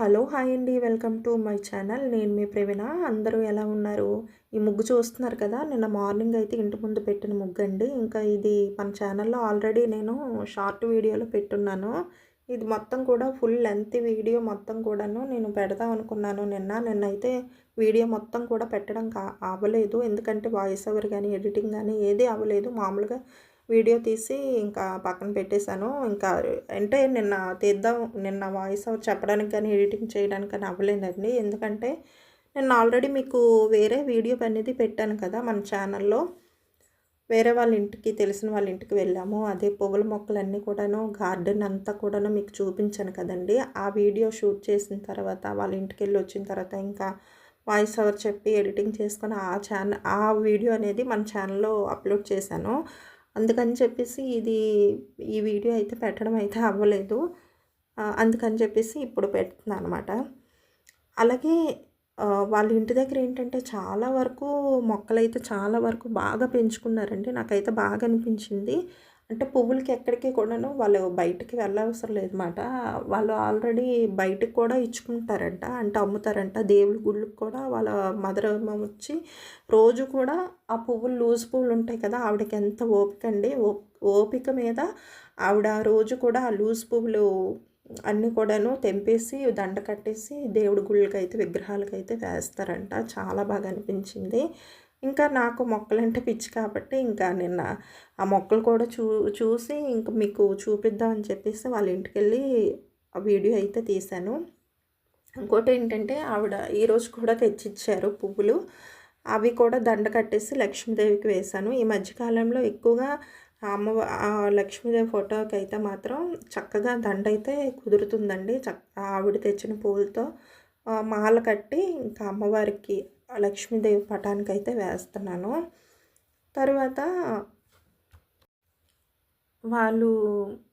Hello hi అండి welcome to my channel. నేను మీ ప్రవీణ. అందరూ ఎలా ఉన్నారు? ఈ ముగ్గు చూస్తున్నారు కదా నిన్న మార్నింగ్ అయితే ఇంటి ముందు పెట్టిన ముగ్గు అండి. ఇంకా ఇది మన ఛానల్లో ఆల్రెడీ నేను షార్ట్ వీడియోలో పెట్టున్నాను. ఇది మొత్తం కూడా ఫుల్ లెంత్ వీడియో మొత్తం కూడాను నేను పెడదాం అనుకున్నాను నిన్న. నిన్నైతే వీడియో మొత్తం కూడా పెట్టడం కా అవ్వలేదు ఎందుకంటే వాయిస్ ఓవర్ కానీ ఎడిటింగ్ కానీ ఏది అవ్వలేదు మామూలుగా వీడియో తీసి ఇంకా పక్కన పెట్టేశాను. ఇంకా అంటే నిన్న తీద్దాం నిన్న వాయిస్ ఓవర్ చెప్పడానికి కానీ ఎడిటింగ్ చేయడానికి కానీ అవ్వలేదండి. ఎందుకంటే నేను ఆల్రెడీ మీకు వేరే వీడియో అనేది పెట్టాను కదా మన ఛానల్లో వేరే వాళ్ళ ఇంటికి తెలిసిన వాళ్ళ ఇంటికి వెళ్ళాము. అదే పువ్వుల మొక్కలన్నీ కూడాను గార్డెన్ అంతా కూడాను మీకు చూపించాను కదండి. ఆ వీడియో షూట్ చేసిన తర్వాత వాళ్ళ ఇంటికి వెళ్ళి వచ్చిన తర్వాత ఇంకా వాయిస్ ఓవర్ చెప్పి ఎడిటింగ్ చేసుకొని ఆ ఛానల్ ఆ వీడియో అనేది మన ఛానల్లో అప్లోడ్ చేశాను. అందుకని చెప్పేసి ఇది ఈ వీడియో అయితే పెట్టడం అయితే అవ్వలేదు. అందుకని చెప్పేసి ఇప్పుడు పెడుతున్నాను అనమాట అలాగే వాళ్ళ ఇంటి దగ్గర ఏంటంటే చాలా వరకు మొక్కలైతే చాలా వరకు బాగా పెంచుకున్నారండి. నాకైతే బాగా అనిపించింది. అంటే పువ్వులకి ఎక్కడికి కూడాను వాళ్ళు బయటికి వెళ్ళవసరం లేదన్నమాట. వాళ్ళు ఆల్రెడీ బయటకు కూడా ఇచ్చుకుంటారంట అంటే అమ్ముతారంట. దేవుడి గుళ్ళకి కూడా వాళ్ళ మదర్ వచ్చి రోజు కూడా ఆ పువ్వులు లూజ్ పువ్వులు ఉంటాయి కదా ఆవిడకి ఎంత ఓపిక అండి. ఓపిక మీద ఆవిడ రోజు కూడా ఆ లూజ్ పువ్వులు అన్నీ కూడాను తెంపేసి దండ కట్టేసి దేవుడి గుళ్ళకి అయితే అయితే వేస్తారంట. చాలా బాగా అనిపించింది. ఇంకా నాకు మొక్కలంటే పిచ్చి కాబట్టి ఇంకా నిన్న ఆ మొక్కలు కూడా చూ చూసి ఇంకా మీకు చూపిద్దామని చెప్పేసి వాళ్ళ ఇంటికి వెళ్ళి ఆ వీడియో అయితే తీశాను. ఇంకోటి ఏంటంటే ఆవిడ ఈరోజు కూడా తెచ్చిచ్చారు పువ్వులు. అవి కూడా దండ కట్టేసి లక్ష్మీదేవికి వేశాను. ఈ మధ్యకాలంలో ఎక్కువగా అమ్మ లక్ష్మీదేవి ఫోటోకి అయితే మాత్రం చక్కగా దండ అయితే కుదురుతుందండి చక్క ఆవిడ తెచ్చిన పువ్వులతో మాల కట్టి ఇంకా అమ్మవారికి లక్ష్మీదేవి పటానికి అయితే వేస్తున్నాను. తర్వాత వాళ్ళు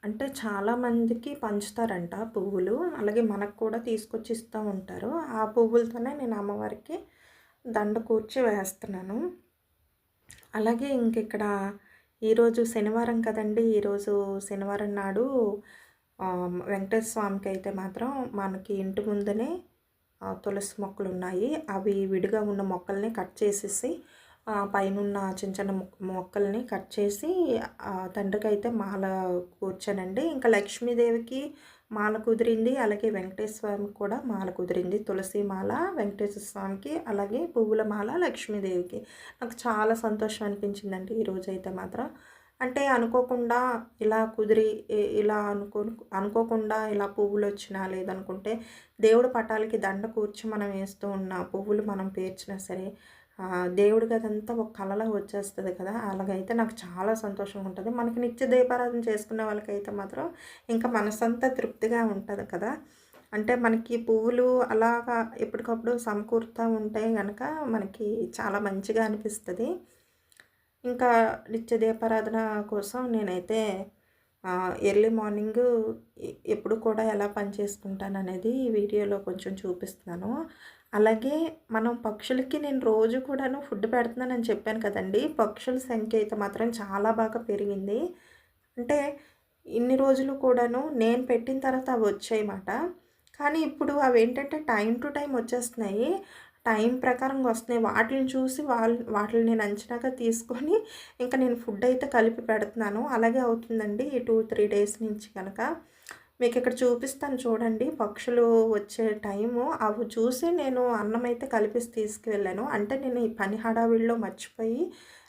అంటే చాలామందికి పంచుతారంట పువ్వులు. అలాగే మనకు కూడా తీసుకొచ్చి ఇస్తూ ఉంటారు. ఆ పువ్వులతోనే నేను అమ్మవారికి దండ కూర్చి వేస్తున్నాను. అలాగే ఇంక ఇక్కడ ఈరోజు శనివారం కదండి. ఈరోజు శనివారం నాడు వెంకటేశ్వర స్వామికి అయితే మాత్రం మనకి ఇంటి ముందునే తులసి మొక్కలు ఉన్నాయి. అవి విడిగా ఉన్న మొక్కల్ని కట్ చేసేసి పైన చిన్న చిన్న మొక్కల్ని కట్ చేసి తండ్రికి అయితే మాల కూర్చానండి. ఇంకా లక్ష్మీదేవికి మాల కుదిరింది అలాగే వెంకటేశ్వర స్వామికి కూడా మాల కుదిరింది. తులసి మాల వెంకటేశ్వర స్వామికి అలాగే పువ్వుల మాల లక్ష్మీదేవికి. నాకు చాలా సంతోషం అనిపించిందండి ఈరోజు అయితే మాత్రం. అంటే అనుకోకుండా ఇలా కుదిరి ఇలా అనుకో అనుకోకుండా ఇలా పువ్వులు వచ్చినా లేదనుకుంటే దేవుడు పటాలకి దండ కూర్చి మనం వేస్తూ ఉన్న పువ్వులు మనం పేర్చినా సరే దేవుడికి అదంతా ఒక కళలో వచ్చేస్తుంది కదా. అలాగైతే నాకు చాలా సంతోషంగా ఉంటుంది మనకి నిత్య దీపారాధన చేసుకునే వాళ్ళకైతే మాత్రం ఇంకా మనసంతా తృప్తిగా ఉంటుంది కదా. అంటే మనకి పువ్వులు అలాగా ఎప్పటికప్పుడు సమకూరుతూ ఉంటే కనుక మనకి చాలా మంచిగా అనిపిస్తుంది. ఇంకా నిత్య దీపారాధన కోసం నేనైతే ఎర్లీ మార్నింగ్ ఎప్పుడు కూడా ఎలా పని చేసుకుంటాను అనేది వీడియోలో కొంచెం చూపిస్తున్నాను. అలాగే మనం పక్షులకి నేను రోజు కూడాను ఫుడ్ పెడుతున్నానని చెప్పాను కదండి. పక్షుల సంఖ్య అయితే మాత్రం చాలా బాగా పెరిగింది. అంటే ఇన్ని రోజులు కూడాను నేను పెట్టిన తర్వాత అవి వచ్చాయి మాట కానీ ఇప్పుడు అవి ఏంటంటే టైం టు టైం వచ్చేస్తున్నాయి. టైం ప్రకారంగా వస్తున్నాయి. వాటిని చూసి వాళ్ళు వాటిని నేను అంచనాగా తీసుకొని ఇంకా నేను ఫుడ్ అయితే కలిపి పెడుతున్నాను. అలాగే అవుతుందండి ఈ టూ త్రీ డేస్ నుంచి కనుక మీకు ఇక్కడ చూపిస్తాను చూడండి. పక్షులు వచ్చే టైము. అవి చూసి నేను అన్నం అయితే కలిపేసి తీసుకువెళ్ళాను అంటే నేను ఈ పని హడావిడిలో మర్చిపోయి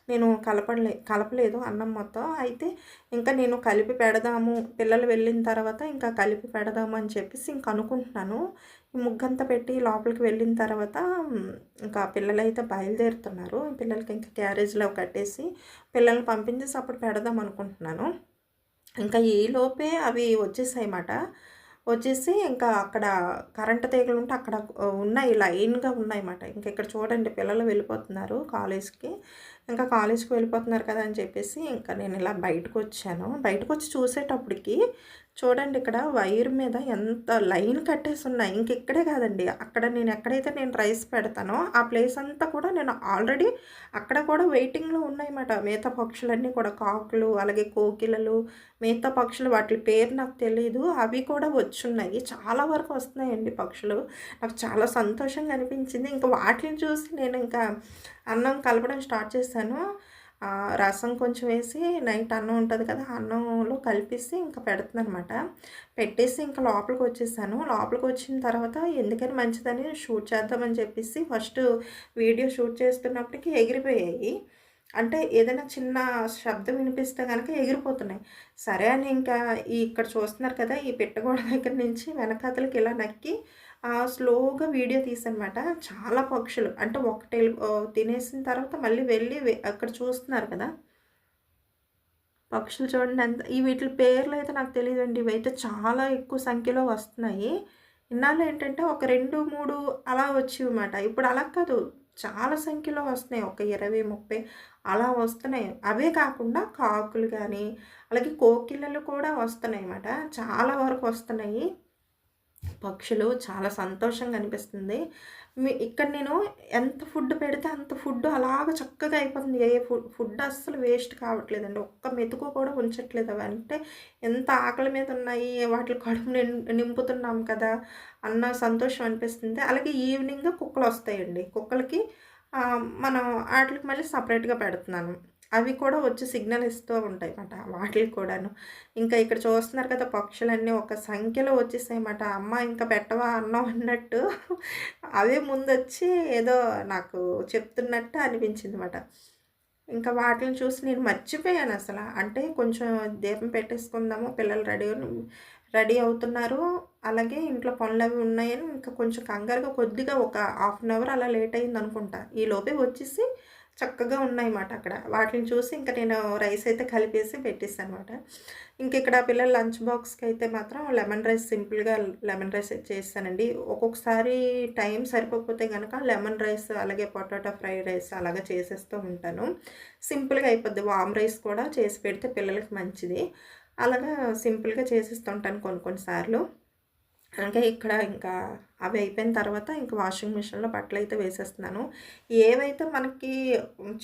నేను కలపలే కలపలేదు అన్నం మొత్తం. అయితే ఇంకా నేను కలిపి పెడదాము పిల్లలు వెళ్ళిన తర్వాత ఇంకా కలిపి పెడదాము అని చెప్పేసి ఇంక అనుకుంటున్నాను. ముగ్గంతా పెట్టి లోపలికి వెళ్ళిన తర్వాత ఇంకా పిల్లలైతే బయలుదేరుతున్నారు. పిల్లలకి ఇంకా క్యారేజ్లో కట్టేసి పిల్లల్ని పంపించేసి అప్పుడు పెడదాం అనుకుంటున్నాను. ఇంకా ఈ లోపే అవి వచ్చేసాయన్నమాట వచ్చేసి ఇంకా అక్కడ కరెంటు తీగలు ఉంటే అక్కడ ఉన్నాయి లైన్గా ఉన్నాయన్నమాట ఇంకా ఇక్కడ చూడండి పిల్లలు వెళ్ళిపోతున్నారు కాలేజ్కి. ఇంకా కాలేజ్కి వెళ్ళిపోతున్నారు కదా అని చెప్పేసి ఇంకా నేను ఇలా బయటకు వచ్చాను బయటకు వచ్చి చూసేటప్పటికి చూడండి ఇక్కడ వైర్ మీద ఎంత లైన్ కట్టేసి ఉన్నాయి. ఇంక ఇక్కడే కాదండి. అక్కడ నేను ఎక్కడైతే నేను రైస్ పెడతానో ఆ ప్లేస్ అంతా కూడా నేను ఆల్రెడీ అక్కడ కూడా వెయిటింగ్లో ఉన్నాయన్నమాట. మిగతా పక్షులన్నీ కూడా కాకులు అలాగే కోకిలలు మిగతా పక్షులు వాటి పేరు నాకు తెలియదు అవి కూడా వచ్చున్నాయి. చాలా వరకు వస్తున్నాయండి పక్షులు. నాకు చాలా సంతోషంగా అనిపించింది. ఇంకా వాటిని చూసి నేను ఇంకా అన్నం కలపడం స్టార్ట్ చేశాను. రసం కొంచెం వేసి నైట్ అన్నం ఉంటుంది కదా అన్నంలో కలిపేసి ఇంకా పెడుతుంది అనమాట పెట్టేసి ఇంకా లోపలికి వచ్చేసాను. లోపలికి వచ్చిన తర్వాత ఎందుకని మంచిదని షూట్ చేద్దామని చెప్పేసి ఫస్ట్ వీడియో షూట్ చేస్తున్నప్పటికీ ఎగిరిపోయాయి. అంటే ఏదైనా చిన్న శబ్దం వినిపిస్తే కనుక ఎగిరిపోతున్నాయి. సరే అని ఇంకా ఈ ఇక్కడ చూస్తున్నారు కదా ఈ పెట్టగోడ దగ్గర నుంచి వెనకాతలకి ఇలా నక్కి స్లోగా వీడియో తీసనమాట. చాలా పక్షులు. అంటే ఒకటే తినేసిన తర్వాత మళ్ళీ వెళ్ళి అక్కడ చూస్తున్నారు కదా. పక్షులు చూడండి అంత ఈ వీటి పేర్లు అయితే నాకు తెలియదండి ఇవైతే చాలా ఎక్కువ సంఖ్యలో వస్తున్నాయి. ఇన్నాళ్ళు ఏంటంటే ఒక రెండు మూడు అలా వచ్చేవన్నమాట. ఇప్పుడు అలా కాదు. చాలా సంఖ్యలో వస్తున్నాయి. ఒక ఇరవై ముప్పై అలా వస్తున్నాయి. అవే కాకుండా కాకులు కానీ అలాగే కోకిలలు కూడా వస్తున్నాయి అన్నమాట చాలా వరకు వస్తున్నాయి. పక్షులు చాలా సంతోషంగా అనిపిస్తుంది. మీ ఇక్కడ నేను ఎంత ఫుడ్ పెడితే అంత ఫుడ్ అలాగ చక్కగా అయిపోతుంది. ఏ ఫుడ్ ఫుడ్ అస్సలు వేస్ట్ కావట్లేదండి. ఒక్క మెతుకు కూడా ఉంచట్లేదు అవి. అంటే ఎంత ఆకలి మీద ఉన్నాయి వాటి కడుపు నింపుతున్నాం కదా అన్న సంతోషం అనిపిస్తుంది. అలాగే ఈవినింగ్ కుక్కలు వస్తాయండి. కుక్కలకి మనం వాటికి మళ్ళీ సపరేట్గా పెడుతున్నాను. అవి కూడా వచ్చి సిగ్నల్ ఇస్తూ ఉంటాయి అన్నమాట వాటికి కూడాను. ఇంకా ఇక్కడ చూస్తున్నారు కదా పక్షులన్నీ ఒక సంఖ్యలో వచ్చేసాయన్నమాట. అమ్మ ఇంకా పెట్టవా అన్నం అన్నట్టు అవే ముందు వచ్చి ఏదో నాకు చెప్తున్నట్టు అనిపించింది అనమాట ఇంకా వాటిని చూసి నేను మర్చిపోయాను అసలు. అంటే కొంచెం దీపం పెట్టేసుకుందాము పిల్లలు రెడీ రెడీ అవుతున్నారు. అలాగే ఇంట్లో పనులు అవి ఉన్నాయని ఇంకా కొంచెం కంగారుగా కొద్దిగా ఒక హాఫ్ అన్ అవర్ అలా లేట్ అయింది అనుకుంటా ఈ లోపే వచ్చేసి చక్కగా ఉన్నాయన్నమాట అక్కడ. వాటిని చూసి ఇంకా నేను రైస్ అయితే కలిపేసి పెట్టేస్తాను అనమాట ఇంక ఇక్కడ పిల్లల లంచ్ బాక్స్కి అయితే మాత్రం లెమన్ రైస్ సింపుల్గా లెమన్ రైస్ చేస్తానండి. ఒక్కొక్కసారి టైం సరిపోకపోతే కనుక లెమన్ రైస్ అలాగే పొటాటో ఫ్రైడ్ రైస్ అలాగే చేసేస్తూ ఉంటాను. సింపుల్గా అయిపోద్ది. వామ్ రైస్ కూడా చేసి పెడితే పిల్లలకి మంచిది. అలాగా సింపుల్గా చేసేస్తుంటాను కొన్ని కొన్నిసార్లు ఇంకా ఇక్కడ ఇంకా అవి అయిపోయిన తర్వాత ఇంకా వాషింగ్ మిషన్లో బట్టలు అయితే వేసేస్తున్నాను. ఏవైతే మనకి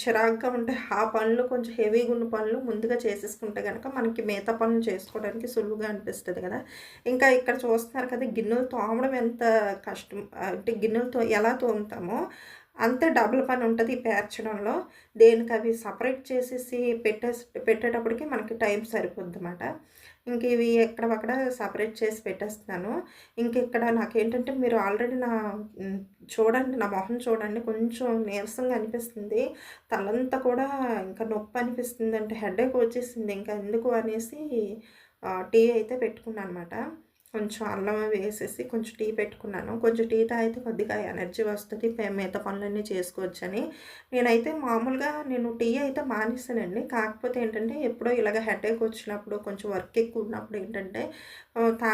చిరాగ్గా ఉంటే ఆ పనులు కొంచెం హెవీగా ఉన్న పనులు ముందుగా చేసేసుకుంటే కనుక మనకి మిగతా పనులు చేసుకోవడానికి సులువుగా అనిపిస్తుంది కదా. ఇంకా ఇక్కడ చూస్తున్నారు కదా గిన్నెలు తోమడం ఎంత కష్టం అంటే గిన్నెలతో ఎలా తోముతామో అంతే డబుల్ పని ఉంటుంది పేర్చడంలో. దేనికి అవి సపరేట్ చేసేసి పెట్టే పెట్టేటప్పటికి మనకి టైం సరిపోద్ది అన్నమాట ఇంక ఇవి ఎక్కడక్కడ సపరేట్ చేసి పెట్టేస్తున్నాను. ఇంక ఇక్కడ నాకేంటంటే మీరు ఆల్రెడీ నా చూడండి నా మొహం చూడండి కొంచెం నీరసంగా అనిపిస్తుంది. తలంతా కూడా ఇంకా నొప్పి అనిపిస్తుంది అంటే హెడేక్ వచ్చేసింది ఇంకా ఎందుకు అనేసి టీ అయితే పెట్టుకున్నాను అనమాట కొంచెం అల్లం వేసేసి కొంచెం టీ పెట్టుకున్నాను. కొంచెం టీ తాగితే కొద్దిగా ఎనర్జీ వస్తుంది. మిగతా పనులన్నీ చేసుకోవచ్చని. నేనైతే మామూలుగా నేను టీ అయితే మానేసానండి. కాకపోతే ఏంటంటే ఎప్పుడో ఇలాగ హెడేక్ వచ్చినప్పుడు కొంచెం వర్క్ ఎక్కువ ఉన్నప్పుడు ఏంటంటే తా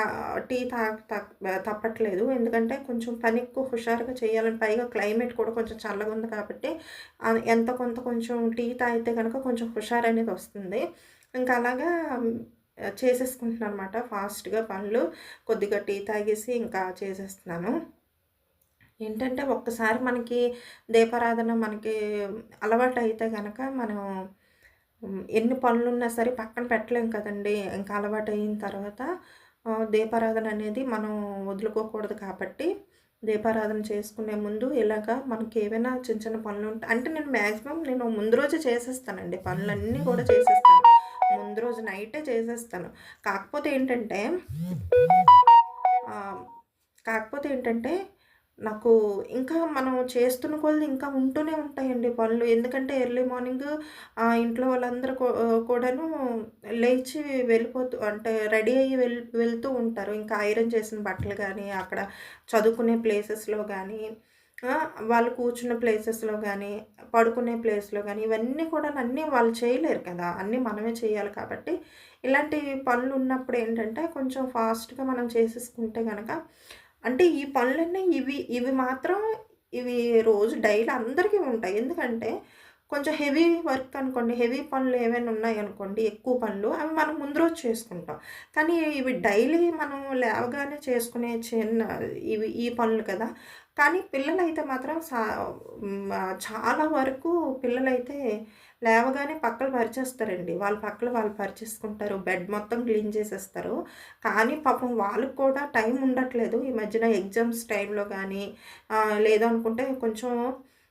టీ తా తప్పట్లేదు. ఎందుకంటే కొంచెం పని ఎక్కువ హుషారుగా చేయాలని పైగా క్లైమేట్ కూడా కొంచెం చల్లగా ఉంది కాబట్టి ఎంత కొంత కొంచెం టీ తాగితే కనుక కొంచెం హుషారు అనేది వస్తుంది. ఇంకా అలాగా చేసేసుకుంటున్నాను అనమాట ఫాస్ట్గా పనులు కొద్దిగా టీ తాగేసి ఇంకా చేసేస్తున్నాను. ఏంటంటే ఒక్కసారి మనకి దీపారాధన మనకి అలవాటు అయితే కనుక మనం ఎన్ని పనులు ఉన్నా సరే పక్కన పెట్టలేం కదండి. ఇంకా అలవాటు అయిన తర్వాత దీపారాధన అనేది మనం వదులుకోకూడదు కాబట్టి దీపారాధన చేసుకునే ముందు ఇలాగా మనకి ఏవైనా చిన్న చిన్న పనులు ఉంటాయి అంటే నేను మ్యాక్సిమం నేను ముందు రోజు చేసేస్తానండి. పనులన్నీ కూడా చేసేస్తాను. ముందు రోజు నైటే చేసేస్తాను. కాకపోతే ఏంటంటే కాకపోతే ఏంటంటే నాకు ఇంకా మనం చేస్తున్న కొలది ఇంకా ఉంటూనే ఉంటాయండి పనులు. ఎందుకంటే ఎర్లీ మార్నింగ్ ఇంట్లో వాళ్ళందరూ కూడాను లేచి వెళ్ళిపోతూ అంటే రెడీ అయ్యి వెళ్ వెళ్తూ ఉంటారు. ఇంకా ఐరన్ చేసిన బట్టలు కానీ అక్కడ చదువుకునే ప్లేసెస్లో కానీ వాళ్ళు కూర్చున్న ప్లేసెస్లో కానీ పడుకునే ప్లేస్లో కానీ ఇవన్నీ కూడా అన్నీ వాళ్ళు చేయలేరు కదా. అన్నీ మనమే చేయాలి కాబట్టి ఇలాంటి పనులు ఉన్నప్పుడు ఏంటంటే కొంచెం ఫాస్ట్గా మనం చేసేసుకుంటే కనుక అంటే ఈ పనులన్నీ ఇవి ఇవి మాత్రం ఇవి రోజు డైలీ అందరికీ ఉంటాయి. ఎందుకంటే కొంచెం హెవీ వర్క్ అనుకోండి హెవీ పనులు ఏమైనా ఉన్నాయనుకోండి ఎక్కువ పనులు అవి మనం ముందు రోజు చేసుకుంటాం. కానీ ఇవి డైలీ మనం లేవగానే చేసుకునే చిన్న ఇవి ఈ పనులు కదా. కానీ పిల్లలైతే మాత్రం సా చాలా వరకు పిల్లలైతే లేవగానే పక్కలు పరిచేస్తారండి. వాళ్ళ పక్కలు వాళ్ళు పరిచేసుకుంటారు బెడ్ మొత్తం క్లీన్ చేసేస్తారు. కానీ పాపం వాళ్ళకు కూడా టైం ఉండట్లేదు. ఈ మధ్యన ఎగ్జామ్స్ టైంలో కానీ లేదనుకుంటే కొంచెం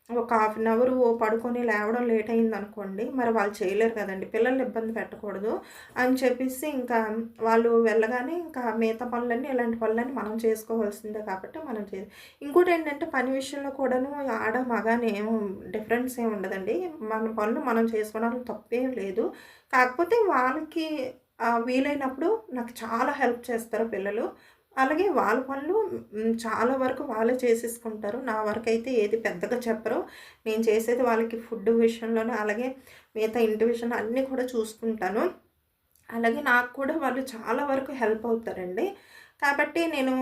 ఒక హాఫ్ అన్ అవర్ పడుకొని లేవడం లేట్ అయింది అనుకోండి మరి వాళ్ళు చేయలేరు కదండి పిల్లల్ని ఇబ్బంది పెట్టకూడదు అని చెప్పేసి ఇంకా వాళ్ళు వెళ్ళగానే ఇంకా మిగతా పనులన్నీ ఇలాంటి పనులన్నీ మనం చేసుకోవాల్సిందే కాబట్టి మనం చే ఇంకోటి ఏంటంటే పని విషయంలో కూడాను ఆడ మగానే ఏం డిఫరెన్స్ ఏమి ఉండదండి. మన పనులు మనం చేసుకోవడానికి తప్పేం లేదు. కాకపోతే వాళ్ళకి వీలైనప్పుడు నాకు చాలా హెల్ప్ చేస్తారు పిల్లలు. అలాగే వాళ్ళ పనులు చాలా వరకు వాళ్ళే చేసేసుకుంటారు. నా వరకు అయితే ఏది పెద్దగా చెప్పరు. నేను చేసేది వాళ్ళకి ఫుడ్ విషయంలోనూ అలాగే మిగతా ఇంటి విషయంలో అన్నీ కూడా చూసుకుంటాను. అలాగే నాకు కూడా వాళ్ళు చాలా వరకు హెల్ప్ అవుతారండి. కాబట్టి నేను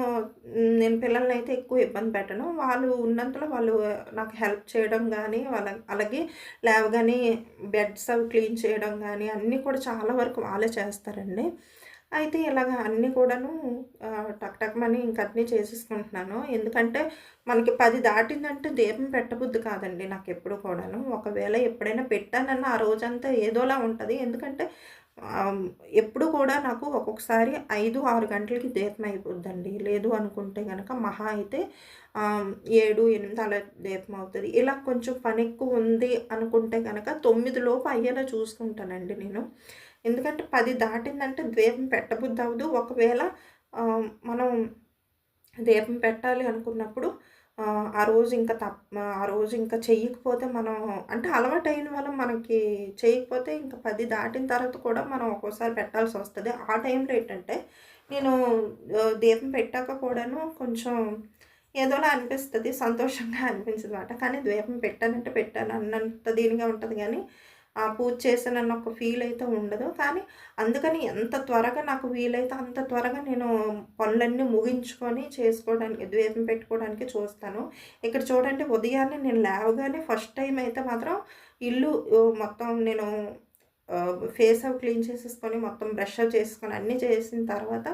నేను పిల్లల్ని అయితే ఎక్కువ ఇబ్బంది పెట్టను. వాళ్ళు ఉన్నంతలో వాళ్ళు నాకు హెల్ప్ చేయడం కానీ వాళ్ళ అలాగే లేవగానే బెడ్స్ అవి క్లీన్ చేయడం కానీ అన్నీ కూడా చాలా వరకు వాళ్ళే చేస్తారండి. అయితే ఇలాగ అన్నీ కూడాను టక్ టక్మని ఇంక ఇంకన్నీ చేసేసుకుంటున్నాను. ఎందుకంటే మనకి పది దాటిందంటే దీపం పెట్టబుద్ది కాదండి నాకు ఎప్పుడు కూడాను. ఒకవేళ ఎప్పుడైనా పెట్టానన్న ఆ రోజంతా ఏదోలా ఉంటుంది. ఎందుకంటే ఎప్పుడు కూడా నాకు ఒక్కొక్కసారి ఐదు ఆరు గంటలకి దీపం అయిపోద్దండి. లేదు అనుకుంటే కనుక మహా అయితే ఏడు ఎనిమిది అలా దీపం అవుతుంది. ఇలా కొంచెం పని ఎక్కువ ఉంది అనుకుంటే కనుక తొమ్మిది లోపు అయ్యేలా చూసుకుంటానండి నేను. ఎందుకంటే పది దాటిందంటే దీపం పెట్టబుద్ధి అవ్వదు ఒకవేళ మనం దీపం పెట్టాలి అనుకున్నప్పుడు ఆ రోజు ఇంకా తప్ప ఆ రోజు ఇంకా చెయ్యకపోతే మనం అంటే అలవాటు అయిన వల్ల మనకి చేయకపోతే ఇంకా పది దాటిన తర్వాత కూడా మనం ఒక్కోసారి పెట్టాల్సి వస్తుంది. ఆ టైంలో ఏంటంటే నేను దీపం పెట్టాక కూడాను కొంచెం ఏదోలా అనిపిస్తుంది సంతోషంగా అనిపించదు అనమాట కానీ ద్వీపం పెట్టానంటే పెట్టాను అన్నంత దీనిగా ఉంటుంది. కానీ పూజ చేశానన్న ఒక ఫీల్ అయితే ఉండదు. కానీ అందుకని ఎంత త్వరగా నాకు వీలైతే అంత త్వరగా నేను పనులన్నీ ముగించుకొని చేసుకోవడానికి ద్వేషం పెట్టుకోవడానికి చూస్తాను. ఇక్కడ చూడండి ఉదయాన్నే నేను లేవగానే ఫస్ట్ టైం అయితే మాత్రం ఇల్లు మొత్తం నేను ఫేస్ అవి క్లీన్ చేసేసుకొని మొత్తం బ్రష్ చేసుకొని అన్నీ చేసిన తర్వాత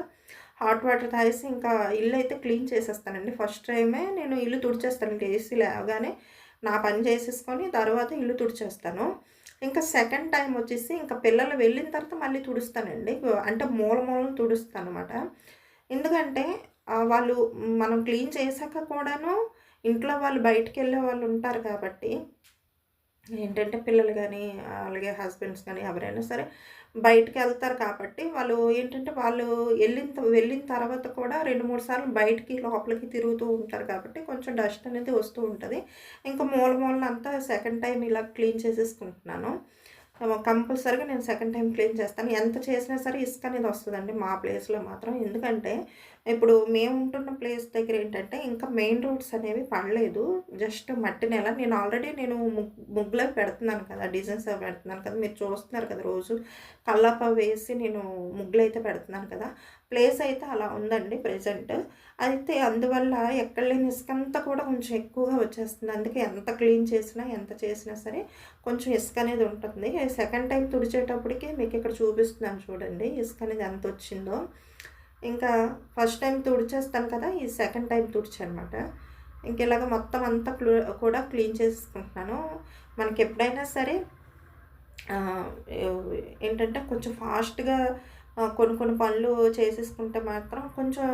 హాట్ వాటర్ తాగేసి ఇంకా ఇల్లు అయితే క్లీన్ చేసేస్తానండి. ఫస్ట్ టైమే నేను ఇల్లు తుడిచేస్తాను. లేసి లేవగానే నా పని చేసేసుకొని తర్వాత ఇల్లు తుడిచేస్తాను. ఇంకా సెకండ్ టైం వచ్చేసి ఇంకా పిల్లలు వెళ్ళిన తర్వాత మళ్ళీ తుడుస్తానండి. అంటే మూల మూలను తుడుస్తాను అనమాట ఎందుకంటే వాళ్ళు మనం క్లీన్ చేశాక కూడాను ఇంట్లో వాళ్ళు బయటికి వెళ్ళే వాళ్ళు ఉంటారు కాబట్టి ఏంటంటే పిల్లలు కానీ అలాగే హస్బెండ్స్ కానీ ఎవరైనా సరే బయటకు వెళ్తారు కాబట్టి వాళ్ళు ఏంటంటే వాళ్ళు వెళ్ళిన వెళ్ళిన తర్వాత కూడా రెండు మూడు సార్లు బయటికి లోపలికి తిరుగుతూ ఉంటారు కాబట్టి కొంచెం డస్ట్ అనేది వస్తూ ఉంటుంది. ఇంకా మూల మూలనంతా సెకండ్ టైం ఇలా క్లీన్ చేసేసుకుంటున్నాను. కంపల్సరీగా నేను సెకండ్ టైం క్లీన్ చేస్తాను. ఎంత చేసినా సరే ఇసుక అనేది వస్తుందండి మా ప్లేస్లో మాత్రం. ఎందుకంటే ఇప్పుడు మేము ఉంటున్న ప్లేస్ దగ్గర ఏంటంటే ఇంకా మెయిన్ రోడ్స్ అనేవి పడలేదు. జస్ట్ మట్టి నెల. నేను ఆల్రెడీ నేను ముగ్గులో పెడుతున్నాను కదా డిజైన్స్ అవి పెడుతున్నాను కదా. మీరు చూస్తున్నారు కదా రోజు. కల్లాప వేసి నేను ముగ్గులు అయితే పెడుతున్నాను కదా. ప్లేస్ అయితే అలా ఉందండి ప్రజెంట్. అయితే అందువల్ల ఎక్కడ లేని ఇసుక అంతా కూడా కొంచెం ఎక్కువగా వచ్చేస్తుంది. అందుకే ఎంత క్లీన్ చేసినా ఎంత చేసినా సరే కొంచెం ఇసుక అనేది ఉంటుంది. సెకండ్ టైం తుడిచేటప్పటికి మీకు ఇక్కడ చూపిస్తున్నాను చూడండి ఇసుక అనేది ఎంత వచ్చిందో. ఇంకా ఫస్ట్ టైం తుడిచేస్తాను కదా ఈ సెకండ్ టైం తుడిచనమాట ఇంక ఇలాగ మొత్తం అంతా కూడా క్లీన్ చేసుకుంటున్నాను మనకి ఎప్పుడైనా సరే ఏంటంటే కొంచెం ఫాస్ట్గా కొన్ని కొన్ని పనులు చేసేసుకుంటే మాత్రం కొంచెం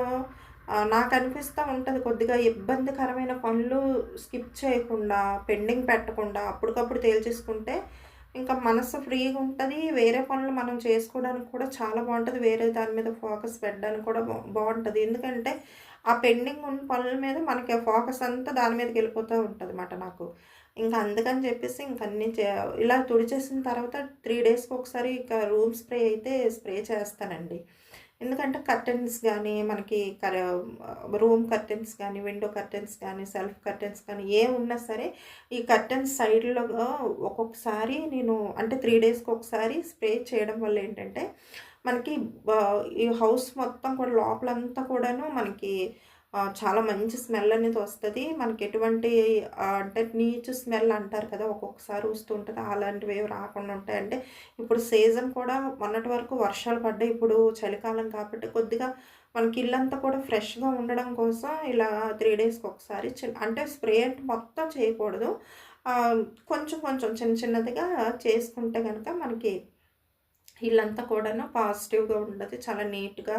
నాకు అనిపిస్తూ ఉంటుంది. కొద్దిగా ఇబ్బందికరమైన పనులు స్కిప్ చేయకుండా పెండింగ్ పెట్టకుండా అప్పటికప్పుడు తేల్చేసుకుంటే ఇంకా మనసు ఫ్రీగా ఉంటుంది. వేరే పనులు మనం చేసుకోవడానికి కూడా చాలా బాగుంటుంది. వేరే దాని మీద ఫోకస్ పెట్టడానికి కూడా బాగుంటుంది. ఎందుకంటే ఆ పెండింగ్ ఉన్న పనుల మీద మనకి ఫోకస్ అంతా దాని మీదకి వెళ్ళిపోతూ ఉంటుంది అన్నమాట నాకు. ఇంకా అందుకని చెప్పేసి ఇంక అన్నీ ఇలా తుడిచేసిన తర్వాత త్రీ డేస్కి ఒకసారి ఇక రూమ్ స్ప్రే అయితే స్ప్రే చేస్తానండి. ఎందుకంటే కర్టెన్స్ కానీ మనకి రూమ్ కర్టెన్స్ కానీ విండో కర్టెన్స్ కానీ సెల్ఫ్ కర్టెన్స్ కానీ ఏమున్నా సరే ఈ కర్టెన్స్ సైడ్లో ఒక్కొక్కసారి నేను అంటే త్రీ డేస్కి ఒకసారి స్ప్రే చేయడం వల్ల ఏంటంటే మనకి ఈ హౌస్ మొత్తం కూడా లోపలంతా కూడాను మనకి చాలా మంచి స్మెల్ అనేది వస్తుంది. మనకి ఎటువంటి అంటే నీచు స్మెల్ అంటారు కదా ఒక్కొక్కసారి వస్తూ ఉంటుంది. అలాంటివి ఏవి రాకుండా ఉంటాయి. అంటే ఇప్పుడు సీజన్ కూడా మొన్నటి వరకు వర్షాలు పడ్డాయి ఇప్పుడు చలికాలం కాబట్టి కొద్దిగా మనకి ఇల్లంతా కూడా ఫ్రెష్గా ఉండడం కోసం ఇలా త్రీ డేస్కి ఒకసారి అంటే స్ప్రే అంటే మొత్తం చేయకూడదు. కొంచెం కొంచెం చిన్న చిన్నదిగా చేసుకుంటే కనుక మనకి ఇల్లంతా కూడాను పాజిటివ్గా ఉండదు. చాలా నీట్గా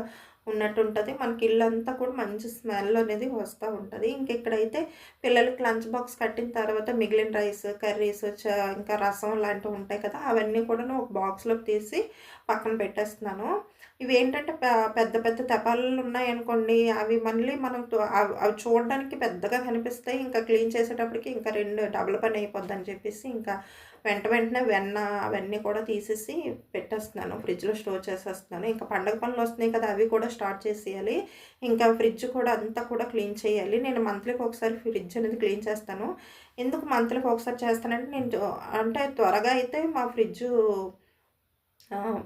ఉన్నట్టు ఉంటుంది మనకి ఇల్లు అంతా కూడా మంచి స్మెల్ అనేది వస్తూ ఉంటుంది. ఇంకెక్కడైతే పిల్లలకి లంచ్ బాక్స్ కట్టిన తర్వాత మిగిలిన రైస్ కర్రీస్ ఇంకా రసం లాంటివి ఉంటాయి కదా అవన్నీ కూడా ఒక బాక్స్లోకి తీసి పక్కన పెట్టేస్తున్నాను. ఇవి ఏంటంటే పెద్ద పెద్ద తెపాలు ఉన్నాయనుకోండి అవి మళ్ళీ మనం అవి అవి చూడడానికి పెద్దగా కనిపిస్తాయి. ఇంకా క్లీన్ చేసేటప్పటికి ఇంకా రెండు డబుల్ పని అయిపోద్ది అని చెప్పేసి ఇంకా వెంట వెంటనే వెన్న అవన్నీ కూడా తీసేసి పెట్టేస్తున్నాను. ఫ్రిడ్జ్లో స్టోర్ చేసేస్తున్నాను. ఇంకా పండగ పనులు వస్తున్నాయి కదా అవి కూడా స్టార్ట్ చేసేయాలి. ఇంకా ఫ్రిడ్జ్ కూడా అంతా కూడా క్లీన్ చేయాలి. నేను మంత్లీకి ఒకసారి ఫ్రిడ్జ్ అనేది క్లీన్ చేస్తాను. ఎందుకు మంత్లీకి ఒకసారి చేస్తానంటే నేను అంటే త్వరగా అయితే మా ఫ్రిడ్జ్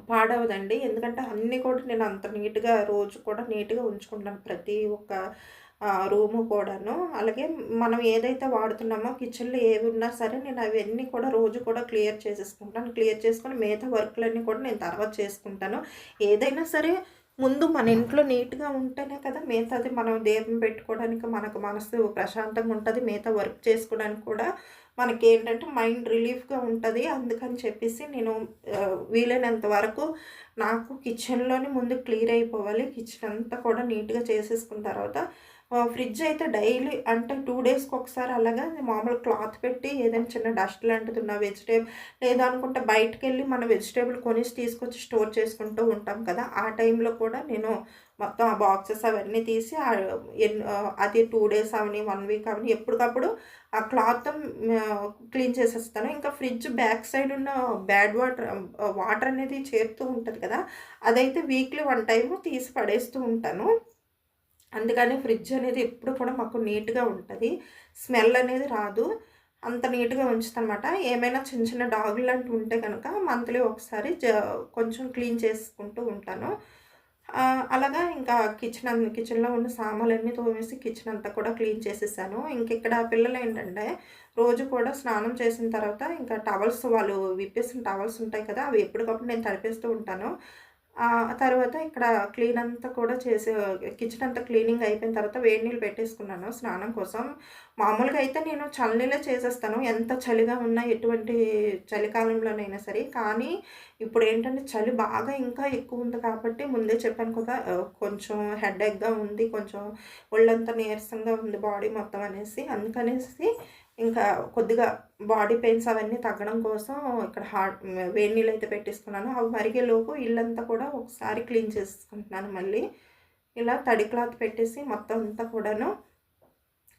పాడవదండి. ఎందుకంటే అన్నీ కూడా నేను అంత నీట్గా రోజు కూడా నీట్గా ఉంచుకుంటాను ప్రతి ఒక్క రూము కూడాను. అలాగే మనం ఏదైతే వాడుతున్నామో కిచెన్లో ఏవి ఉన్నా సరే నేను అవన్నీ కూడా రోజు కూడా క్లియర్ చేసేసుకుంటాను. క్లియర్ చేసుకుని మిగతా వర్క్లన్నీ కూడా నేను తర్వాత చేసుకుంటాను. ఏదైనా సరే ముందు మన ఇంట్లో నీట్గా ఉంటేనే కదా మిగతాది మనం దీపం పెట్టుకోవడానికి మనకు మనసు ప్రశాంతంగా ఉంటుంది. మిగతా వర్క్ చేసుకోవడానికి కూడా మనకి ఏంటంటే మైండ్ రిలీఫ్గా ఉంటుంది. అందుకని చెప్పేసి నేను వీలైనంత వరకు నాకు కిచెన్లోనే ముందు క్లియర్ అయిపోవాలి. కిచెన్ అంతా కూడా నీట్గా చేసేసుకున్న తర్వాత ఫ్రిడ్జ్ అయితే డైలీ అంటే టూ డేస్కి ఒకసారి అలాగా మామూలు క్లాత్ పెట్టి ఏదైనా చిన్న డస్ట్ లాంటిది ఉన్న వెజిటేబుల్ లేదా అనుకుంటే బయటకు వెళ్ళి మన వెజిటేబుల్ కొనేసి తీసుకొచ్చి స్టోర్ చేసుకుంటూ ఉంటాం కదా ఆ టైంలో కూడా నేను మొత్తం ఆ బాక్సెస్ అవన్నీ తీసి ఎన్- అది టూ డేస్ అవని వన్ వీక్ అవని ఎప్పటికప్పుడు ఆ క్లాత్ క్లీన్ చేసేస్తాను. ఇంకా ఫ్రిడ్జ్ బ్యాక్ సైడ్ ఉన్న బ్యాడ్ వాటర్ వాటర్ అనేది చేరుతూ ఉంటుంది కదా అదైతే వీక్లీ వన్ టైం తీసి పడేస్తూ ఉంటాను. అందుకని ఫ్రిడ్జ్ అనేది ఎప్పుడు కూడా మాకు నీట్గా ఉంటుంది. స్మెల్ అనేది రాదు. అంత నీట్గా ఉంచుతనమాట. ఏమైనా చిన్న చిన్న డాగులు లాంటివి ఉంటే కనుక మంత్లీ ఒకసారి జ కొంచెం క్లీన్ చేసుకుంటూ ఉంటాను. అలాగా ఇంకా కిచెన్ కిచెన్లో ఉన్న సామాన్లన్నీ తోమేసి కిచెన్ అంతా కూడా క్లీన్ చేసేసాను. ఇంక ఇక్కడ పిల్లలు ఏంటంటే రోజు కూడా స్నానం చేసిన తర్వాత ఇంకా టవల్స్ వాళ్ళు విప్పేసిన టవల్స్ ఉంటాయి కదా అవి ఎప్పటికప్పుడు నేను తడిపేస్తూ ఉంటాను. తర్వాత ఇక్కడ క్లీన్ అంతా కూడా చేసే కిచెన్ అంతా క్లీనింగ్ అయిపోయిన తర్వాత వేడి నీళ్ళు పెట్టేసుకున్నాను స్నానం కోసం. మామూలుగా అయితే నేను చల్లనీళ్ళే చేసేస్తాను. ఎంత చలిగా ఉన్నా ఎటువంటి చలికాలంలోనైనా సరే. కానీ ఇప్పుడు ఏంటంటే చలి బాగా ఇంకా ఎక్కువ ఉంది కాబట్టి ముందే చెప్పాను కదా కొంచెం హెడేక్గా ఉంది కొంచెం ఒళ్ళంతా నీరసంగా ఉంది బాడీ మొత్తం అనేసి. అందుకనేసి ఇంకా కొద్దిగా బాడీ పెయిన్స్ అవన్నీ తగ్గడం కోసం ఇక్కడ హాట్ వేడి నీళ్ళు అయితే పెట్టేసుకున్నాను. అవి మరిగేలోపు ఇల్లంతా కూడా ఒకసారి క్లీన్ చేసుకుంటున్నాను మళ్ళీ. ఇలా తడి క్లాత్ పెట్టేసి మొత్తం అంతా కూడాను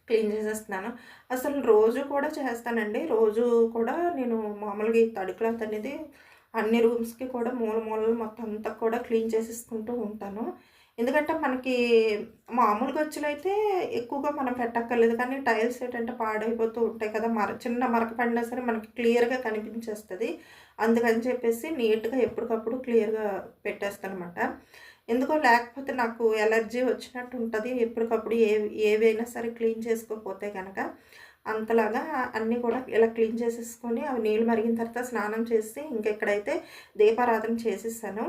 క్లీన్ చేసేస్తున్నాను. అసలు రోజు కూడా చేస్తానండి. రోజు కూడా నేను మామూలుగా ఈ తడి క్లాత్ అనేది అన్ని రూమ్స్కి కూడా మూల మూలలు మొత్తం అంతా కూడా క్లీన్ చేసేసుకుంటూ ఉంటాను. ఎందుకంటే మనకి మామూలు గచ్చులు అయితే ఎక్కువగా మనం పెట్టక్కర్లేదు. కానీ టైల్స్ ఏంటంటే పాడైపోతూ ఉంటాయి కదా. మర చిన్న మరక పడినా సరే మనకి క్లియర్గా కనిపించేస్తుంది. అందుకని చెప్పేసి నీట్గా ఎప్పటికప్పుడు క్లియర్గా పెట్టేస్తాను అనమాట ఎందుకో లేకపోతే నాకు ఎలర్జీ వచ్చినట్టు ఉంటుంది. ఎప్పటికప్పుడు ఏ ఏవైనా సరే క్లీన్ చేసుకోకపోతే కనుక అంతలాగా అన్నీ కూడా ఇలా క్లీన్ చేసేసుకొని అవి నీళ్ళు మరిగిన తర్వాత స్నానం చేసి ఇంకెక్కడైతే దీపారాధన చేసేసాను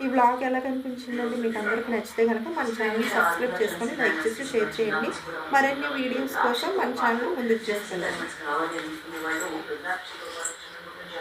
ఈ బ్లాగ్ ఎలా కనిపించిందండి మీకు అందరికీ నచ్చితే కనుక మన ఛానల్ సబ్స్క్రైబ్ చేసుకొని లైక్ చేసి షేర్ చేయండి. మరిన్ని వీడియోస్ కోసం మన ఛానల్ ముందుకు చేసుకెళ్ళండి